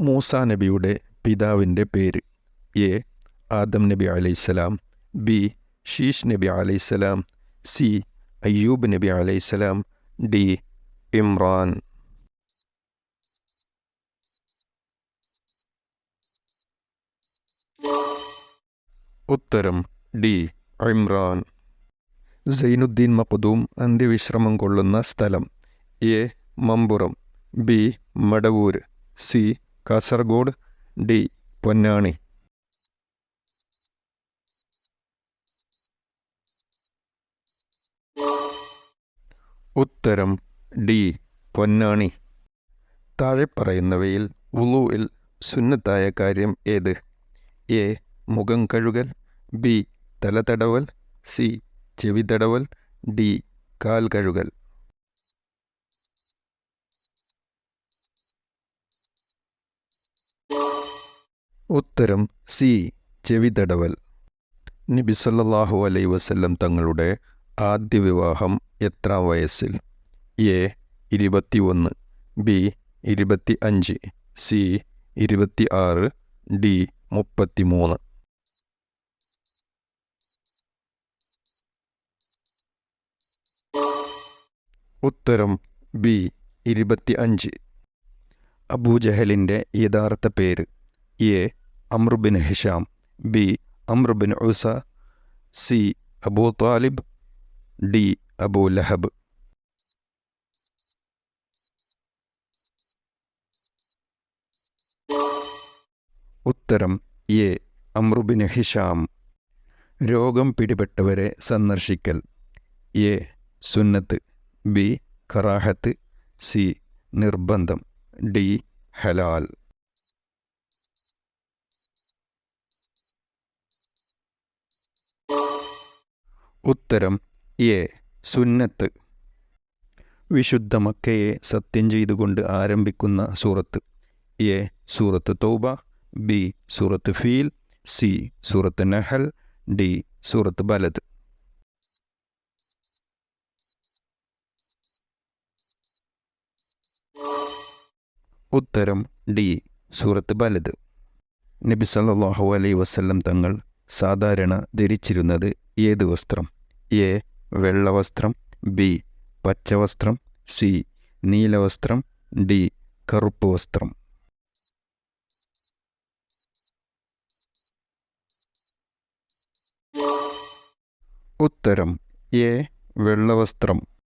മൂസ നബിയുടെ പിതാവിന്റെ പേര്. എ. ആദം നബി അലൈസലാം ബി. ഷീഷ് നബി അലൈസലാം സി. അയ്യൂബ് നബി അലൈസലാം ഡി. ഇമ്രാൻ. ഉത്തരം ഡി. ഇമ്രാൻ. സൈനുദ്ദീൻ മഖദൂം അന്ത്യവിശ്രമം കൊള്ളുന്ന സ്ഥലം. A. Mampuram. B. Madavoor C. Kasaragod D Ponnani. ഉത്തരം ഡി പൊന്നാണി. താഴെ പറയുന്നവയിൽ ഉളുവിൽ സുന്നത്തായ കാര്യം ഏത്? എ മുഖം കഴുകൽ ബി തല തടവൽ സി ചെവി തടവൽ ഡി കാൽ കഴുകൽ. ഉത്തരം സി. ചെവി തടവൽ നബി സല്ലല്ലാഹു അലൈ വസല്ലം തങ്ങളുടെ ആദ്യ വിവാഹം എത്രാം വയസ്സിൽ? എ. ഇരുപത്തി ഒന്ന് ബി. ഇരുപത്തി അഞ്ച് സി. ഇരുപത്തി ആറ് ഡി. മുപ്പത്തി മൂന്ന് ഉത്തരം ബി. ഇരുപത്തി അഞ്ച് അബൂജഹലിന്റെ യഥാർത്ഥ പേര് A. Amr bin Hisham B Amr bin US C Abu Talib D Abu Lahab. ഉത്തരം എ അമ്രുബിൻ ഹിഷാം രോഗം പിടിപെട്ടവരെ സന്ദർശിക്കൽ. എ സുന്നത്ത്. ബി കറാഹത്ത്. സി നിർബന്ധം. ഡി ഹലാൽ. ഉത്തരം എ. സുന്നത്ത്. വിശുദ്ധ മക്കയെ സത്യം ചെയ്തുകൊണ്ട് ആരംഭിക്കുന്ന സൂറത്ത്. എ. സൂറത്ത് തൗബ ബി. സൂറത്ത് ഫീൽ സി. സൂറത്ത് നഹൽ ഡി. സൂറത്ത് ബലദ്. ഉത്തരം ഡി. സൂറത്ത് ബലദ്. നബി സല്ലല്ലാഹു അലൈ വസ്ല്ലം തങ്ങൾ സാധാരണ ധരിച്ചിരുന്നത് ഏത് വസ്ത്രം? എ. വെള്ളവസ്ത്രം ബി. പച്ചവസ്ത്രം സി. നീലവസ്ത്രം ഡി. കറുപ്പ് വസ്ത്രം ഉത്തരം. എ. വെള്ളവസ്ത്രം.